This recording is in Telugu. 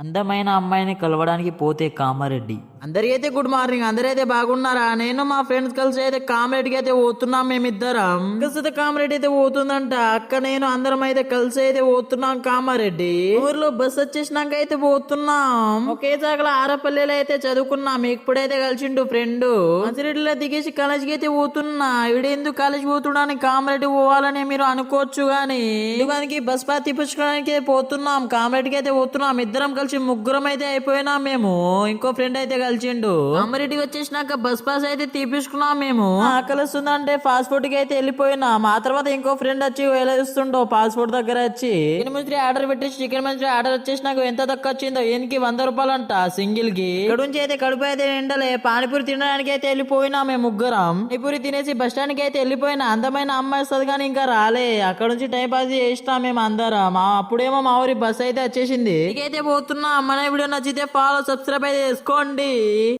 అందమైన అమ్మాయిని కలవడానికి పోతే కామారెడ్డి. అందరికైతే గుడ్ మార్నింగ్ అందరైతే బాగున్నారా? నేను మా ఫ్రెండ్స్ కలిసి అయితే కామరెడ్డికి అయితే పోతున్నాం మేమిద్దరం. ప్రస్తుత కామ్రేడ్ అయితే పోతుందంట అక్క నేను అందరం అయితే కలిసి అయితే పోతున్నాం కామారెడ్డి. ఊర్లో బస్ వచ్చేసినాక అయితే పోతున్నాం. ఒకే జాగల ఆరపల్లిలో అయితే చదువుకున్నాం ఇప్పుడైతే కలిసిండు ఫ్రెండ్ మంచిరెడ్డిలో దిగేసి కాలేజీకి అయితే పోతున్నా. ఎందుకు కాలేజ్ పోతున్నాను కామరెడ్డి పోవాలని మీరు అనుకోవచ్చు గాని దానికి బస్ పాస్ తీపించుకోవడానికి పోతున్నాం. పోతున్నాం కి అయితే పోతున్నాం ఇద్దరం కలిసి ముగ్గురం అయితే అయిపోయినాం మేము. ఇంకో ఫ్రెండ్ అయితే కలిసిండు. కామరెడ్డికి వచ్చేసినాక బస్ పాస్ అయితే తీపించుకున్నాం మేము. ఆకలిస్తుందంటే పాస్పోర్ట్కి అయితే వెళ్ళిపోయినాం. ఆ తర్వాత ఇంకో ఫ్రెండ్ వచ్చి వేలేస్తుండో పాస్పోర్ట్ దగ్గర వచ్చి. చికెన్ మంచూరి ఆర్డర్ పెట్టేసి చికెన్ మంచూరి ఆర్డర్ వచ్చేసి నాకు ఎంత తక్కువ వచ్చిందో ఈయనకి వంద రూపాయలు అంట సింగిల్కి. ఇక్కడ నుంచి అయితే కడుపు అయితే నిండలే. పానీపూరి తినడానికి అయితే వెళ్ళిపోయినా మేము ముగ్గురం. పానీపూరి తినేసి బస్ స్టాండ్కి అయితే వెళ్ళిపోయినా. అందమైన అమ్మాయి వస్తుంది కానీ ఇంకా రాలే. అక్కడ నుంచి టైం పాస్ చేసినాం మేము అందరం. మా అప్పుడేమో మా ఊరి బస్ అయితే వచ్చేసింది. ఇకైతే పోతున్నా. మన వీడియో నచ్చితే ఫాలో సబ్స్క్రైబ్ అయితే చేసుకోండి. Bye.